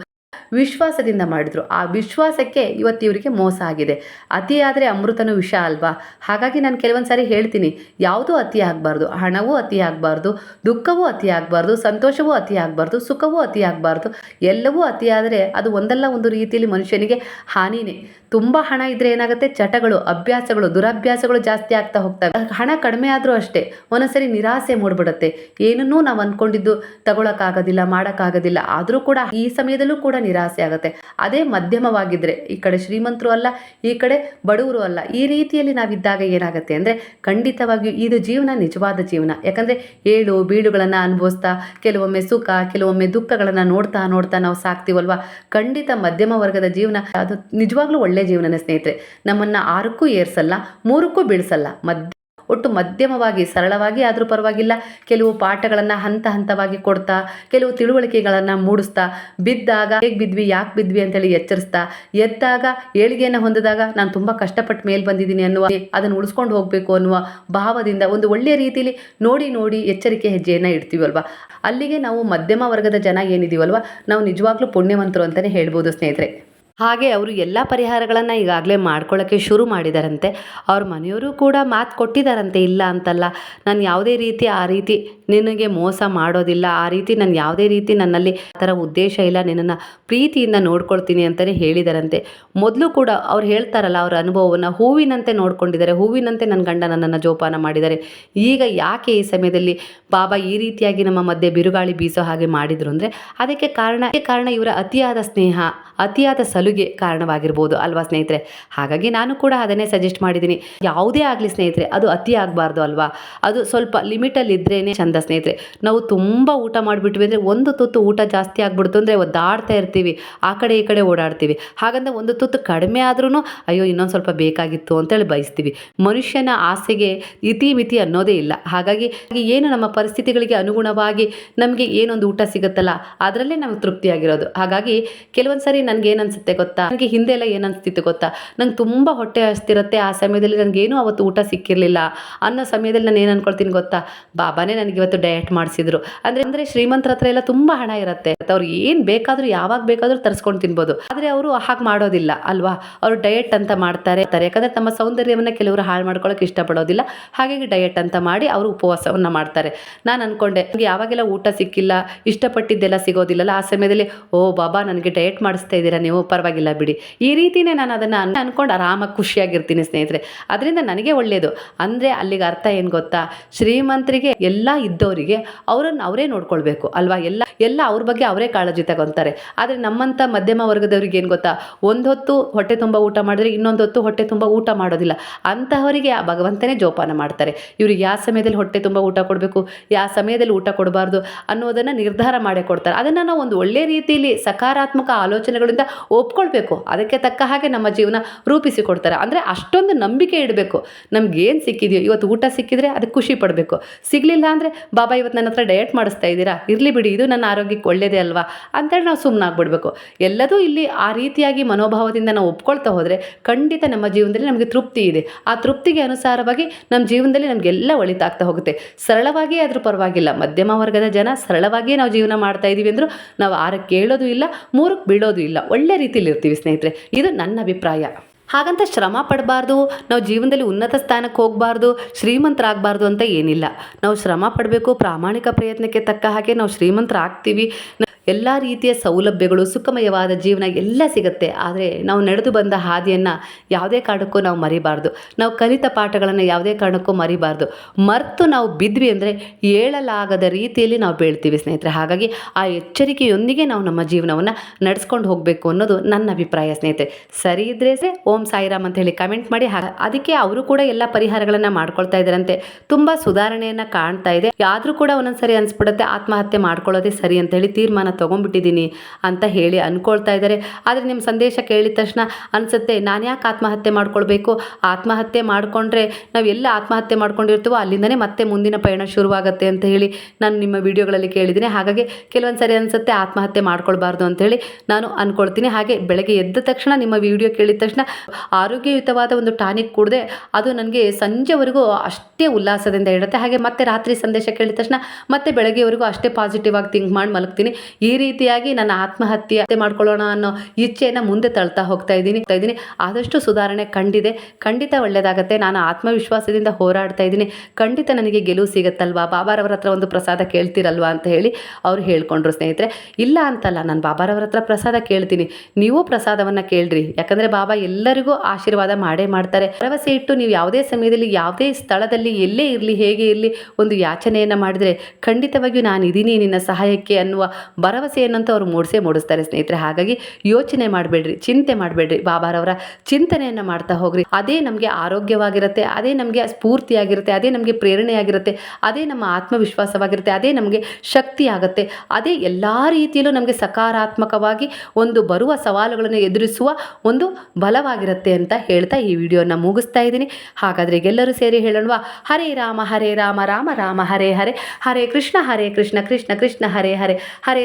ವಿಶ್ವಾಸದಿಂದ ಮಾಡಿದ್ರು. ಆ ವಿಶ್ವಾಸಕ್ಕೆ ಇವತ್ತು ಇವರಿಗೆ ಮೋಸ ಆಗಿದೆ. ಅತಿ ಆದರೆ ಅಮೃತನೂ ವಿಷ ಅಲ್ವಾ? ಹಾಗಾಗಿ ನಾನು ಕೆಲವೊಂದು ಸಾರಿ ಹೇಳ್ತೀನಿ, ಯಾವುದೂ ಅತಿ ಆಗಬಾರ್ದು. ಹಣವೂ ಅತಿ ಆಗಬಾರ್ದು, ದುಃಖವೂ ಅತಿ ಆಗಬಾರ್ದು, ಸಂತೋಷವೂ ಅತಿ ಆಗಬಾರ್ದು, ಸುಖವೂ ಅತಿ ಆಗಬಾರ್ದು, ಎಲ್ಲವೂ ಅತಿಯಾದರೆ ಅದು ಒಂದಲ್ಲ ಒಂದು ರೀತಿಯಲ್ಲಿ ಮನುಷ್ಯನಿಗೆ ಹಾನಿನೇ. ತುಂಬ ಹಣ ಇದ್ರೆ ಏನಾಗುತ್ತೆ? ಚಟಗಳು, ಅಭ್ಯಾಸಗಳು, ದುರಭ್ಯಾಸಗಳು ಜಾಸ್ತಿ ಆಗ್ತಾ ಹೋಗ್ತವೆ. ಹಣ ಕಡಿಮೆ ಆದರೂ ಅಷ್ಟೇ ಒಂದೊಂದ್ಸರಿ ನಿರಾಸೆ ಮೂಡ್ಬಿಡುತ್ತೆ. ಏನನ್ನೂ ನಾವು ಅಂದ್ಕೊಂಡಿದ್ದು ತಗೊಳಕ್ಕಾಗೋದಿಲ್ಲ, ಮಾಡೋಕ್ಕಾಗೋದಿಲ್ಲ. ಆದರೂ ಕೂಡ ಈ ಸಮಯದಲ್ಲೂ ಕೂಡ ನಿರಾಸೆ ಆಗುತ್ತೆ. ಅದೇ ಮಧ್ಯಮವಾಗಿದ್ದರೆ ಈ ಕಡೆ ಶ್ರೀಮಂತರು ಅಲ್ಲ, ಈ ಕಡೆ ಬಡವರು ಅಲ್ಲ, ಈ ರೀತಿಯಲ್ಲಿ ನಾವಿದ್ದಾಗ ಏನಾಗುತ್ತೆ ಅಂದರೆ ಖಂಡಿತವಾಗಿಯೂ ಇದು ಜೀವನ ನಿಜವಾದ ಜೀವನ. ಯಾಕಂದರೆ ಏಳು ಬೀಳುಗಳನ್ನು ಅನುಭವಿಸ್ತಾ, ಕೆಲವೊಮ್ಮೆ ಸುಖ, ಕೆಲವೊಮ್ಮೆ ದುಃಖಗಳನ್ನು ನೋಡ್ತಾ ನೋಡ್ತಾ ನಾವು ಸಾಕ್ತೀವಲ್ವಾ? ಖಂಡಿತ ಮಧ್ಯಮ ವರ್ಗದ ಜೀವನ ಅದು ನಿಜವಾಗ್ಲೂ ಜೀವನನೇ ಸ್ನೇಹಿತರೆ, ನಮ್ಮನ್ನು ಆರಕ್ಕೂ ಏರ್ಸಲ್ಲ, ಮೂರಕ್ಕೂ ಬೀಳಿಸಲ್ಲ. ಮಧ್ಯ, ಒಟ್ಟು ಮಧ್ಯಮವಾಗಿ, ಸರಳವಾಗಿ ಆದರೂ ಪರವಾಗಿಲ್ಲ. ಕೆಲವು ಪಾಠಗಳನ್ನು ಹಂತ ಹಂತವಾಗಿ ಕೊಡ್ತಾ, ಕೆಲವು ತಿಳುವಳಿಕೆಗಳನ್ನು ಮೂಡಿಸ್ತಾ, ಬಿದ್ದಾಗ ಹೇಗೆ ಬಿದ್ವಿ, ಯಾಕೆ ಬಿದ್ವಿ ಅಂತೇಳಿ ಎಚ್ಚರಿಸ್ತಾ, ಎದ್ದಾಗ, ಏಳಿಗೆಯನ್ನು ಹೊಂದಿದಾಗ ನಾನು ತುಂಬ ಕಷ್ಟಪಟ್ಟು ಮೇಲೆ ಬಂದಿದ್ದೀನಿ ಅನ್ನುವ, ಅದನ್ನು ಉಳಿಸ್ಕೊಂಡು ಹೋಗಬೇಕು ಅನ್ನುವ ಭಾವದಿಂದ ಒಂದು ಒಳ್ಳೆಯ ರೀತಿಯಲ್ಲಿ ನೋಡಿ ನೋಡಿ ಎಚ್ಚರಿಕೆ ಹೆಜ್ಜೆಯನ್ನು ಇಡ್ತೀವಲ್ವ? ಅಲ್ಲಿಗೆ ನಾವು ಮಧ್ಯಮ ವರ್ಗದ ಜನ ಏನಿದೀವಲ್ವ? ನಾವು ನಿಜವಾಗ್ಲೂ ಪುಣ್ಯವಂತರು ಅಂತಲೇ ಹೇಳ್ಬೋದು ಸ್ನೇಹಿತರೆ. ಹಾಗೆ ಅವರು ಎಲ್ಲ ಪರಿಹಾರಗಳನ್ನು ಈಗಾಗಲೇ ಮಾಡ್ಕೊಳ್ಳೋಕ್ಕೆ ಶುರು ಮಾಡಿದಾರಂತೆ. ಅವ್ರ ಮನೆಯವರು ಕೂಡ ಮಾತು ಕೊಟ್ಟಿದ್ದಾರಂತೆ ಇಲ್ಲ ಅಂತಲ್ಲ, ನಾನು ಯಾವುದೇ ರೀತಿ ಆ ರೀತಿ ನಿನಗೆ ಮೋಸ ಮಾಡೋದಿಲ್ಲ, ಆ ರೀತಿ ನಾನು ಯಾವುದೇ ರೀತಿ ನನ್ನಲ್ಲಿ ಆ ಥರ ಉದ್ದೇಶ ಇಲ್ಲ, ನಿನ್ನನ್ನು ಪ್ರೀತಿಯಿಂದ ನೋಡ್ಕೊಳ್ತೀನಿ ಅಂತಲೇ ಹೇಳಿದಾರಂತೆ. ಮೊದಲು ಕೂಡ ಅವ್ರು ಹೇಳ್ತಾರಲ್ಲ, ಅವರ ಅನುಭವವನ್ನು ಹೂವಿನಂತೆ ನೋಡ್ಕೊಂಡಿದ್ದಾರೆ, ಹೂವಿನಂತೆ ನನ್ನ ಗಂಡ ನನ್ನನ್ನು ಜೋಪಾನ ಮಾಡಿದ್ದಾರೆ ಈಗ ಯಾಕೆ ಈ ಸಮಯದಲ್ಲಿ ಬಾಬಾ ಈ ರೀತಿಯಾಗಿ ನಮ್ಮ ಮಧ್ಯೆ ಬಿರುಗಾಳಿ ಬೀಸೋ ಹಾಗೆ ಮಾಡಿದ್ರು ಅಂದರೆ, ಅದಕ್ಕೆ ಕಾರಣ ಕಾರಣ ಇವರ ಅತಿಯಾದ ಸ್ನೇಹ, ಅತಿಯಾದ ಸಲುಗೆ ಕಾರಣವಾಗಿರ್ಬೋದು ಅಲ್ವಾ ಸ್ನೇಹಿತರೆ? ಹಾಗಾಗಿ ನಾನು ಕೂಡ ಅದನ್ನೇ ಸಜೆಸ್ಟ್ ಮಾಡಿದ್ದೀನಿ. ಯಾವುದೇ ಆಗಲಿ ಸ್ನೇಹಿತರೆ, ಅದು ಅತಿ ಆಗಬಾರ್ದು ಅಲ್ವಾ? ಅದು ಸ್ವಲ್ಪ ಲಿಮಿಟಲ್ಲಿ ಇದ್ರೇ ಚಂದ ಸ್ನೇಹಿತರೆ. ನಾವು ತುಂಬ ಊಟ ಮಾಡಿಬಿಟ್ವಿ ಅಂದರೆ ಒಂದು ತುತ್ತು ಊಟ ಜಾಸ್ತಿ ಆಗ್ಬಿಡ್ತು ಅಂದರೆ ಒದ್ದಾಡ್ತಾ ಇರ್ತೀವಿ. ಆ ಕಡೆ ಈ ಕಡೆ ಓಡಾಡ್ತೀವಿ. ಹಾಗಂತ ಒಂದು ತುತ್ತು ಕಡಿಮೆ ಆದ್ರೂ ಅಯ್ಯೋ ಇನ್ನೊಂದು ಸ್ವಲ್ಪ ಬೇಕಾಗಿತ್ತು ಅಂತೇಳಿ ಬಯಸ್ತೀವಿ. ಮನುಷ್ಯನ ಆಸೆಗೆ ಇತಿ ಮಿತಿ ಅನ್ನೋದೇ ಇಲ್ಲ. ಹಾಗಾಗಿ ಏನು ನಮ್ಮ ಪರಿಸ್ಥಿತಿಗಳಿಗೆ ಅನುಗುಣವಾಗಿ ನಮಗೆ ಏನೊಂದು ಊಟ ಸಿಗುತ್ತಲ್ಲ, ಅದರಲ್ಲೇ ನಮಗೆ ತೃಪ್ತಿಯಾಗಿರೋದು. ಹಾಗಾಗಿ ಕೆಲವೊಂದು ಸರಿ ನನಗೆ ಏನು ಅನಿಸುತ್ತೆ ಗೊತ್ತಾ? ನನಗೆ ಹಿಂದೆ ಎಲ್ಲ ಏನು ಗೊತ್ತಾ? ನಂಗೆ ತುಂಬ ಹೊಟ್ಟೆ ಹಸ್ತಿರುತ್ತೆ. ಆ ಸಮಯದಲ್ಲಿ ನನಗೇನು ಅವತ್ತು ಊಟ ಸಿಕ್ಕಿರಲಿಲ್ಲ. ಅನ್ನೋ ಸಮಯದಲ್ಲಿ ನಾನು ಏನು ಅನ್ಕೊಳ್ತೀನಿ ಗೊತ್ತಾ? ಬಾಬಾನೇ ನನಗೆ ಇವತ್ತು ಡಯಟ್ ಮಾಡಿಸಿದ್ರು. ಅಂದರೆ ಅಂದರೆ ಶ್ರೀಮಂತರ ಹತ್ರ ಎಲ್ಲ ತುಂಬ ಹಣ ಇರುತ್ತೆ. ಅವ್ರು ಏನು ಬೇಕಾದರೂ, ಯಾವಾಗ ಬೇಕಾದರೂ ತರಿಸ್ಕೊಂಡು ತಿನ್ಬೋದು. ಆದರೆ ಅವರು ಹಾಗೆ ಮಾಡೋದಿಲ್ಲ, ಅಲ್ವಾ? ಅವರು ಡಯಟ್ ಅಂತ ಮಾಡ್ತಾರೆ ಯಾಕಂದರೆ ತಮ್ಮ ಸೌಂದರ್ಯವನ್ನು ಕೆಲವರು ಹಾಳು ಮಾಡ್ಕೊಳ್ಳೋಕೆ ಇಷ್ಟಪಡೋದಿಲ್ಲ. ಹಾಗಾಗಿ ಡಯಟ್ ಅಂತ ಮಾಡಿ ಅವರು ಉಪವಾಸವನ್ನು ಮಾಡ್ತಾರೆ. ನಾನು ಅನ್ಕೊಂಡೆ ನನಗೆ ಯಾವಾಗೆಲ್ಲ ಊಟ ಸಿಕ್ಕಿಲ್ಲ, ಇಷ್ಟಪಟ್ಟಿದ್ದೆಲ್ಲ ಸಿಗೋದಿಲ್ಲಲ್ಲ, ಆ ಸಮಯದಲ್ಲಿ, ಓ ಬಾಬಾ, ನನಗೆ ಡಯಟ್ ಮಾಡಿಸ್ತಾ ಇದ್ದೀರಾ ನೀವು? ಪರವಾಗಿಲ್ಲ ಬಿಡಿ. ಈ ರೀತಿನೇ ನಾನು ಅದನ್ನು ಅನ್ಕೊಂಡು ಆರಾಮಾಗಿ ಖುಷಿಯಾಗಿರ್ತೀನಿ ಸ್ನೇಹಿತರೆ. ಅದರಿಂದ ನನಗೆ ಒಳ್ಳೆಯದು ಅಂದರೆ ಅಲ್ಲಿಗೆ ಅರ್ಥ ಏನು ಗೊತ್ತಾ? ಶ್ರೀಮಂತರಿಗೆ ಎಲ್ಲ ಇದ್ದವರಿಗೆ ಅವರನ್ನು ಅವರೇ ನೋಡ್ಕೊಳ್ಬೇಕು ಅಲ್ವಾ? ಎಲ್ಲ ಎಲ್ಲ ಅವ್ರ ಬಗ್ಗೆ ಅವರೇ ಕಾಳಜಿ ತಗೊತಾರೆ. ಆದರೆ ನಮ್ಮಂಥ ಮಧ್ಯಮ ವರ್ಗದವ್ರಿಗೆ ಏನು ಗೊತ್ತಾ? ಒಂದು ಹೊತ್ತು ಹೊಟ್ಟೆ ತುಂಬ ಊಟ ಮಾಡಿದ್ರೆ ಇನ್ನೊಂದು ಹೊತ್ತು ಹೊಟ್ಟೆ ತುಂಬ ಊಟ ಮಾಡೋದಿಲ್ಲ. ಅಂತಹವರಿಗೆ ಆ ಭಗವಂತನೇ ಜೋಪಾನ ಮಾಡ್ತಾರೆ. ಇವ್ರಿಗೆ ಯಾವ ಸಮಯದಲ್ಲಿ ಹೊಟ್ಟೆ ತುಂಬ ಊಟ ಕೊಡಬೇಕು ಯಾವ ಸಮಯದಲ್ಲಿ ಊಟ ಕೊಡಬಾರ್ದು ಅನ್ನೋದನ್ನು ನಿರ್ಧಾರ ಮಾಡೇ ಕೊಡ್ತಾರೆ. ಅದನ್ನು ನಾವು ಒಂದು ಒಳ್ಳೆ ರೀತಿಯಲ್ಲಿ ಸಕಾರಾತ್ಮಕ ಆಲೋಚನೆಗಳಿಂದ ಓ ಒಪ್ಕೊಳ್ಬೇಕು. ಅದಕ್ಕೆ ತಕ್ಕ ಹಾಗೆ ನಮ್ಮ ಜೀವನ ರೂಪಿಸಿಕೊಡ್ತಾರೆ. ಅಂದರೆ ಅಷ್ಟೊಂದು ನಂಬಿಕೆ ಇಡಬೇಕು. ನಮಗೇನು ಸಿಕ್ಕಿದೆಯೋ, ಇವತ್ತು ಊಟ ಸಿಕ್ಕಿದ್ರೆ ಅದಕ್ಕೆ ಖುಷಿ ಪಡಬೇಕು. ಸಿಗಲಿಲ್ಲ ಅಂದರೆ, ಬಾಬಾ, ಇವತ್ತು ನನ್ನ ಹತ್ರ ಡಯಟ್ ಮಾಡಿಸ್ತಾ ಇದ್ದೀರಾ? ಇರಲಿ ಬಿಡಿ, ಇದು ನನ್ನ ಆರೋಗ್ಯಕ್ಕೆ ಒಳ್ಳೆಯದೇ ಅಲ್ವಾ? ಅಂತೇಳಿ ನಾವು ಸುಮ್ಮನಾಗ್ಬಿಡ್ಬೇಕು ಎಲ್ಲದೂ ಇಲ್ಲಿ ಆ ರೀತಿಯಾಗಿ ಮನೋಭಾವದಿಂದ ನಾವು ಒಪ್ಕೊಳ್ತಾ ಹೋದರೆ ಖಂಡಿತ ನಮ್ಮ ಜೀವನದಲ್ಲಿ ನಮಗೆ ತೃಪ್ತಿ ಇದೆ. ಆ ತೃಪ್ತಿಗೆ ಅನುಸಾರವಾಗಿ ನಮ್ಮ ಜೀವನದಲ್ಲಿ ನಮಗೆಲ್ಲ ಒಳಿತಾಗ್ತಾ ಹೋಗುತ್ತೆ. ಸರಳವಾಗಿ ಆದರೂ ಪರವಾಗಿಲ್ಲ. ಮಧ್ಯಮ ವರ್ಗದ ಜನ ಸರಳವಾಗಿಯೇ ನಾವು ಜೀವನ ಮಾಡ್ತಾ ಇದ್ದೀವಿ ಅಂದರೂ ನಾವು ಆರಕ್ಕೆ ಕೇಳೋದು ಇಲ್ಲ, ಮೂರಕ್ಕೆ ಬೀಳೋದು ಇಲ್ಲ. ಒಳ್ಳೆ ರೀತಿಯಲ್ಲಿ ಇರ್ತೀವಿ ಸ್ನೇಹಿತರೆ. ಇದು ನನ್ನ ಅಭಿಪ್ರಾಯ. ಹಾಗಂತ ಶ್ರಮ ಪಡಬಾರ್ದು, ನಾವು ಜೀವನದಲ್ಲಿ ಉನ್ನತ ಸ್ಥಾನಕ್ಕೆ ಹೋಗಬಾರ್ದು, ಶ್ರೀಮಂತರಾಗಬಾರ್ದು ಅಂತ ಏನಿಲ್ಲ. ನಾವು ಶ್ರಮ ಪಡಬೇಕು, ಪ್ರಾಮಾಣಿಕ ಪ್ರಯತ್ನಕ್ಕೆ ತಕ್ಕ ಹಾಗೆ ನಾವು ಶ್ರೀಮಂತರಾಗ್ತೀವಿ. ಎಲ್ಲ ರೀತಿಯ ಸೌಲಭ್ಯಗಳು, ಸುಖಮಯವಾದ ಜೀವನ ಎಲ್ಲ ಸಿಗುತ್ತೆ. ಆದರೆ ನಾವು ನಡೆದು ಬಂದ ಹಾದಿಯನ್ನು ಯಾವುದೇ ಕಾರಣಕ್ಕೂ ನಾವು ಮರಿಬಾರ್ದು. ನಾವು ಕಲಿತ ಪಾಠಗಳನ್ನು ಯಾವುದೇ ಕಾರಣಕ್ಕೂ ಮರಿಬಾರ್ದು. ಮರೆತು ನಾವು ಬಿದ್ವಿ ಅಂದರೆ ಹೇಳಲಾಗದ ರೀತಿಯಲ್ಲಿ ನಾವು ಬೀಳ್ತೀವಿ ಸ್ನೇಹಿತರೆ. ಹಾಗಾಗಿ ಆ ಎಚ್ಚರಿಕೆಯೊಂದಿಗೆ ನಾವು ನಮ್ಮ ಜೀವನವನ್ನು ನಡೆಸ್ಕೊಂಡು ಹೋಗಬೇಕು ಅನ್ನೋದು ನನ್ನ ಅಭಿಪ್ರಾಯ ಸ್ನೇಹಿತರೆ. ಸರಿ ಇದ್ರೆ ಸೆ, ಓಂ ಸಾಯಿರಾಮ್ ಅಂತ ಹೇಳಿ ಕಮೆಂಟ್ ಮಾಡಿ. ಅದಕ್ಕೆ ಅವರು ಕೂಡ ಎಲ್ಲ ಪರಿಹಾರಗಳನ್ನು ಮಾಡ್ಕೊಳ್ತಾ ಇದ್ದಾರಂತೆ. ತುಂಬ ಸುಧಾರಣೆಯನ್ನು ಕಾಣ್ತಾ ಇದೆ. ಆದರೂ ಕೂಡ ಒಂದೊಂದ್ಸರಿ ಅನಿಸ್ಬಿಡುತ್ತೆ, ಆತ್ಮಹತ್ಯೆ ಮಾಡ್ಕೊಳ್ಳೋದೇ ಸರಿ ಅಂತ ಹೇಳಿ ತೀರ್ಮಾನ ತೊಗೊಂಡ್ಬಿಟ್ಟಿದ್ದೀನಿ ಅಂತ ಹೇಳಿ ಅಂದ್ಕೊಳ್ತಾ ಇದ್ದಾರೆ. ಆದರೆ ನಿಮ್ಮ ಸಂದೇಶ ಕೇಳಿದ ತಕ್ಷಣ ಅನಿಸುತ್ತೆ, ನಾನು ಯಾಕೆ ಆತ್ಮಹತ್ಯೆ ಮಾಡ್ಕೊಳ್ಬೇಕು? ಆತ್ಮಹತ್ಯೆ ಮಾಡಿಕೊಂಡ್ರೆ ನಾವು ಎಲ್ಲ ಆತ್ಮಹತ್ಯೆ ಮಾಡ್ಕೊಂಡಿರ್ತೀವೋ, ಅಲ್ಲಿಂದನೇ ಮತ್ತೆ ಮುಂದಿನ ಪಯಣ ಶುರುವಾಗುತ್ತೆ ಅಂತ ಹೇಳಿ ನಾನು ನಿಮ್ಮ ವಿಡಿಯೋಗಳಲ್ಲಿ ಕೇಳಿದ್ದೀನಿ. ಹಾಗಾಗಿ ಕೆಲವೊಂದು ಸರಿ ಅನಿಸುತ್ತೆ, ಆತ್ಮಹತ್ಯೆ ಮಾಡ್ಕೊಳ್ಬಾರ್ದು ಅಂತೇಳಿ ನಾನು ಅಂದ್ಕೊಳ್ತೀನಿ ಹಾಗೆ ಬೆಳಗ್ಗೆ ಎದ್ದ ತಕ್ಷಣ ನಿಮ್ಮ ವಿಡಿಯೋ ಕೇಳಿದ ತಕ್ಷಣ ಆರೋಗ್ಯಯುತವಾದ ಒಂದು ಟಾನಿಕ್ ಕುಡಿದೆ ಅದು ನನಗೆ ಸಂಜೆವರೆಗೂ ಅಷ್ಟೇ ಉಲ್ಲಾಸದಿಂದ ಇಡುತ್ತೆ. ಹಾಗೆ ಮತ್ತೆ ರಾತ್ರಿ ಸಂದೇಶ ಕೇಳಿದ ತಕ್ಷಣ ಮತ್ತೆ ಬೆಳಗ್ಗೆವರೆಗೂ ಅಷ್ಟೇ ಪಾಸಿಟಿವ್ ಆಗಿ ಥಿಂಕ್ ಮಾಡಿ ಮಲಗ್ತೀನಿ. ಈ ರೀತಿಯಾಗಿ ನನ್ನ ಆತ್ಮಹತ್ಯೆ ಹತ್ಯೆ ಮಾಡ್ಕೊಳ್ಳೋಣ ಅನ್ನೋ ಇಚ್ಛೆಯನ್ನು ಮುಂದೆ ತಳ್ತಾ ಹೋಗ್ತಾ ಇದ್ದೀನಿ. ಇದ್ದೀನಿ. ಆದಷ್ಟು ಸುಧಾರಣೆ ಕಂಡಿದೆ. ಖಂಡಿತ ಒಳ್ಳೆಯದಾಗತ್ತೆ ನಾನು ಆತ್ಮವಿಶ್ವಾಸದಿಂದ ಹೋರಾಡ್ತಾ ಇದ್ದೀನಿ. ಖಂಡಿತ ನನಗೆ ಗೆಲುವು ಸಿಗುತ್ತಲ್ವಾ? ಬಾಬಾರವರ ಹತ್ರ ಒಂದು ಪ್ರಸಾದ ಕೇಳ್ತಿರಲ್ವಾ ಅಂತ ಹೇಳಿ ಅವ್ರು ಹೇಳ್ಕೊಂಡ್ರು ಸ್ನೇಹಿತರೆ. ಇಲ್ಲ ಅಂತಲ್ಲ, ನಾನು ಬಾಬಾರವರ ಹತ್ರ ಪ್ರಸಾದ ಕೇಳ್ತೀನಿ. ನೀವು ಪ್ರಸಾದವನ್ನು ಕೇಳ್ರಿ. ಯಾಕಂದರೆ ಬಾಬಾ ಎಲ್ಲರಿಗೂ ಆಶೀರ್ವಾದ ಮಾಡೇ ಮಾಡ್ತಾರೆ. ಭರವಸೆ ಇಟ್ಟು ನೀವು ಯಾವುದೇ ಸಮಯದಲ್ಲಿ, ಯಾವುದೇ ಸ್ಥಳದಲ್ಲಿ, ಎಲ್ಲೇ ಇರಲಿ, ಹೇಗೆ ಇರಲಿ ಒಂದು ಯಾಚನೆಯನ್ನು ಮಾಡಿದರೆ ಖಂಡಿತವಾಗಿಯೂ ನಾನು ಇದ್ದೀನಿ ನಿನ್ನ ಸಹಾಯಕ್ಕೆ ಅನ್ನುವ ಭರವಸೆಯನ್ನಂತೂ ಅವರು ಮೂಡಿಸೇ ಮೂಡಿಸ್ತಾರೆ ಸ್ನೇಹಿತರೆ. ಹಾಗಾಗಿ ಯೋಚನೆ ಮಾಡಬೇಡ್ರಿ, ಚಿಂತೆ ಮಾಡಬೇಡ್ರಿ. ಬಾಬಾರವರ ಚಿಂತನೆಯನ್ನು ಮಾಡ್ತಾ ಹೋಗ್ರಿ. ಅದೇ ನಮಗೆ ಆರೋಗ್ಯವಾಗಿರುತ್ತೆ, ಅದೇ ನಮಗೆ ಸ್ಫೂರ್ತಿಯಾಗಿರುತ್ತೆ, ಅದೇ ನಮಗೆ ಪ್ರೇರಣೆಯಾಗಿರುತ್ತೆ, ಅದೇ ನಮ್ಮ ಆತ್ಮವಿಶ್ವಾಸವಾಗಿರುತ್ತೆ, ಅದೇ ನಮಗೆ ಶಕ್ತಿ ಆಗುತ್ತೆ. ಅದೇ ಎಲ್ಲ ರೀತಿಯಲ್ಲೂ ನಮಗೆ ಸಕಾರಾತ್ಮಕವಾಗಿ ಒಂದು ಬರುವ ಸವಾಲುಗಳನ್ನು ಎದುರಿಸುವ ಒಂದು ಬಲವಾಗಿರುತ್ತೆ ಅಂತ ಹೇಳ್ತಾ ಈ ವಿಡಿಯೋನ ಮುಗಿಸ್ತಾ ಇದ್ದೀನಿ. ಹಾಗಾದರೆ ಎಲ್ಲರೂ ಸೇರಿ ಹೇಳೋಣವಾ? ಹರೇ ರಾಮ ಹರೇ ರಾಮ ರಾಮ ರಾಮ, ಹರೇ ಹರೇ. ಹರೇ ಕೃಷ್ಣ ಹರೇ ಕೃಷ್ಣ ಕೃಷ್ಣ ಕೃಷ್ಣ, ಹರೇ ಹರೇ. ಹರೇ